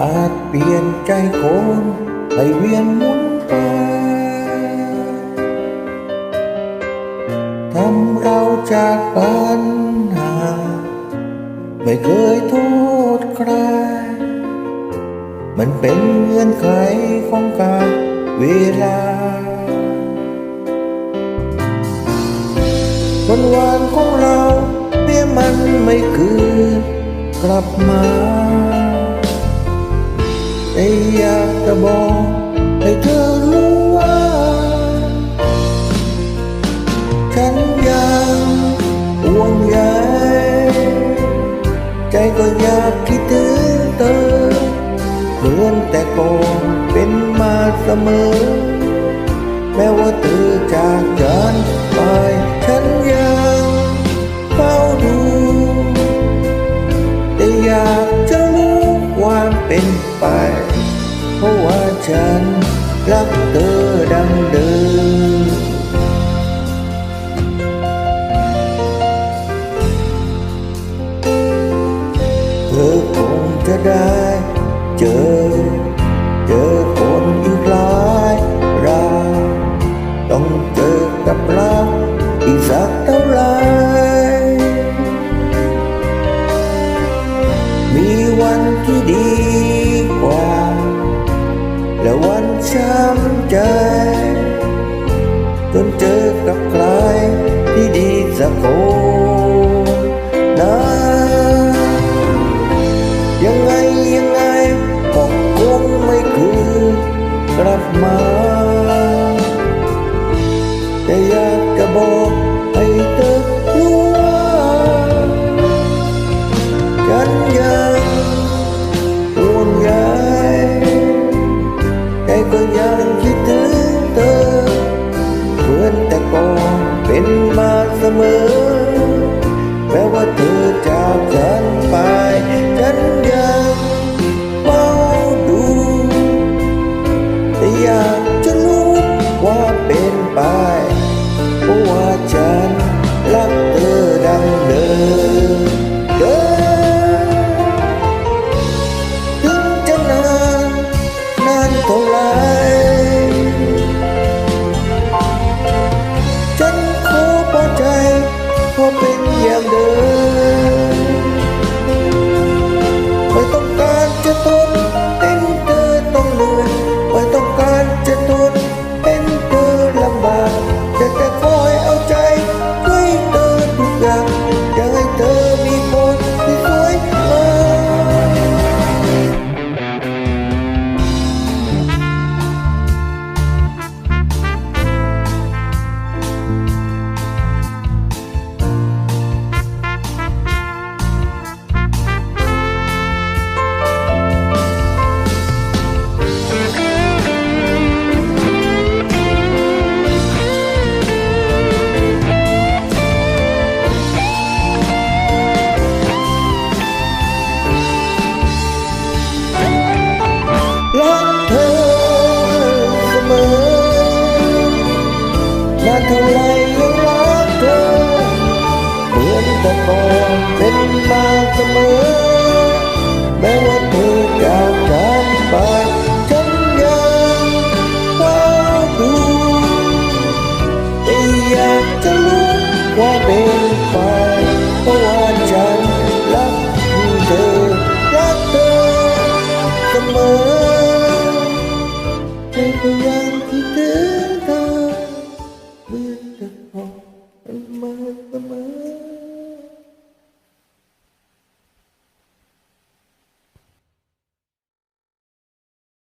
อาจเปลี่ยนใจคนให้เวียนหมุนไปทำเราจากปัญหา ไม่เคยโทษใคร มันเป็นเงื่อนไขของการเวลาวันวานของเราเพียมันไม่คืนกลับมา อยากจะบอกให้เธอรู้ว่า ฉันยังห่วงใยใจก็อยากคิดถึงเธอเหมือนแต่ก่อนเป็นมาเสมอ แม้ว่าเธอจากฉันไปฉันยังเฝ้าดูแต่อยากจะรู้ความเป็นไป เพราะว่า ใจ จนเจอกับใครที่ดีสักคนนะยังไงยังไงก็คงไม่คืนกลับมา แต่อยากจะบอก เป็นเสมอ แม้ว่าเธอจากฉันไป ฉันยังเฝ้าดูแต่อยากจะรู้ว่าเป็นไป เท่าไรยังรักเธอเหมือนแต่ก่อนเป็นมาเสมอ แม้ว่าเธอจากฉันไปฉันยังเฝ้าดูแต่อยากจะรู้ว่าเป็นไปเพราะว่า